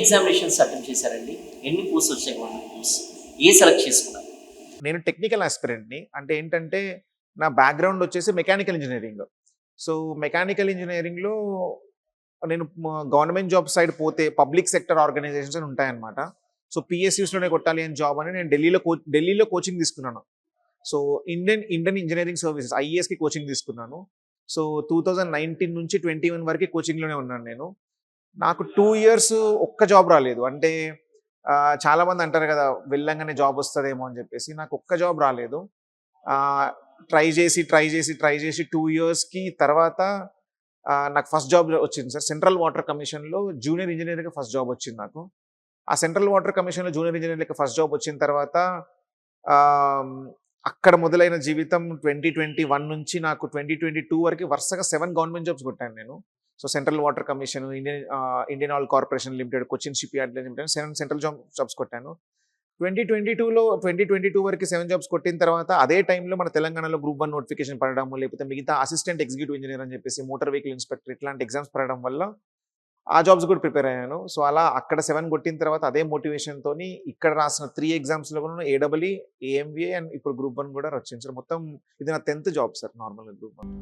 Examinations attempt చేశారండి. ఎన్ని post వచ్చాయి గవర్నమెంట్ ఏ సెలెక్ట్ చేసుకున్నారు? నేను టెక్నికల్ ఆస్పిరెంట్ని అంటే ఏంటంటే నా బ్యాక్గ్రౌండ్ వచ్చేసి మెకానికల్ ఇంజనీరింగ్ సో మెకానికల్ ఇంజనీరింగ్లో నేను గవర్నమెంట్ జాబ్ సైడ్ పోతే పబ్లిక్ సెక్టర్ ఆర్గనైజేషన్స్ అని ఉంటాయన్నమాట. సో పిఎస్యూస్లోనే కొట్టాలి అని జాబ్ అని నేను ఢిల్లీలో కో ఢిల్లీలో కోచింగ్ తీసుకున్నాను. So Indian Indian engineering services ఐఏఎస్కి coaching తీసుకున్నాను. సో టూ థౌజండ్ నైన్టీన్ నుంచి ట్వంటీ వన్ వరకు కోచింగ్లోనే ఉన్నాను నేను. నాకు టూ ఇయర్స్ ఒక్క జాబ్ రాలేదు. అంటే చాలామంది అంటారు కదా వెళ్ళంగానే జాబ్ వస్తుందేమో అని చెప్పేసి నాకు ఒక్క జాబ్ రాలేదు. ట్రై చేసి ట్రై చేసి ట్రై చేసి టూ ఇయర్స్కి తర్వాత నాకు ఫస్ట్ జాబ్ వచ్చింది సార్. సెంట్రల్ వాటర్ కమిషన్లో జూనియర్ ఇంజనీర్గా ఫస్ట్ జాబ్ వచ్చింది నాకు. ఆ సెంట్రల్ వాటర్ కమిషన్లో జూనియర్ ఇంజనీర్లకి ఫస్ట్ జాబ్ వచ్చిన తర్వాత అక్కడ మొదలైన జీవితం ట్వంటీ ట్వంటీ వన్ నుంచి నాకు ట్వంటీ ట్వంటీ టూ వరకు వరుసగా సెవెన్ గవర్నమెంట్ జాబ్స్ కొట్టాను నేను. So central water commission Indian Indian oil corporation limited Cochin shipyard limited seven central job jobs కొట్టాను. ట్వంటీ ట్వంటీ టూలో ట్వంటీ ట్వంటీ టూ వరకు సెవెన్ జాబ్స్ కొట్టిన తర్వాత అదే టైంలో మన తెలంగాణలో గ్రూప్ వన్ నోటిఫికేషన్ పడడము లేకపోతే మిగతా అసిస్టెంట్ ఎగ్జిక్యూటివ్ ఇంజనీర్ అని చెప్పేసి మోటార్ వెహికల్ ఇన్స్పెక్టర్ ఇట్లాంటి ఎగ్జామ్స్ పడడం వల్ల ఆ జాబ్స్ కూడా ప్రిపేర్ అయ్యాను. సో అలా అక్కడ సెవెన్ కొట్టిన తర్వాత అదే మోటివేషన్తో తోని ఇక్కడ రాసిన త్రీ ఎగ్జామ్స్లో కూడా ఏడబ్ల్యూ ఏఎంబీఏ అండ్ ఇప్పుడు గ్రూప్ వన్ కూడా వచ్చింది సార్ మొత్తం ఇది నా టెన్త్ జాబ్ సార్ నార్మల్గా గ్రూప్ వన్.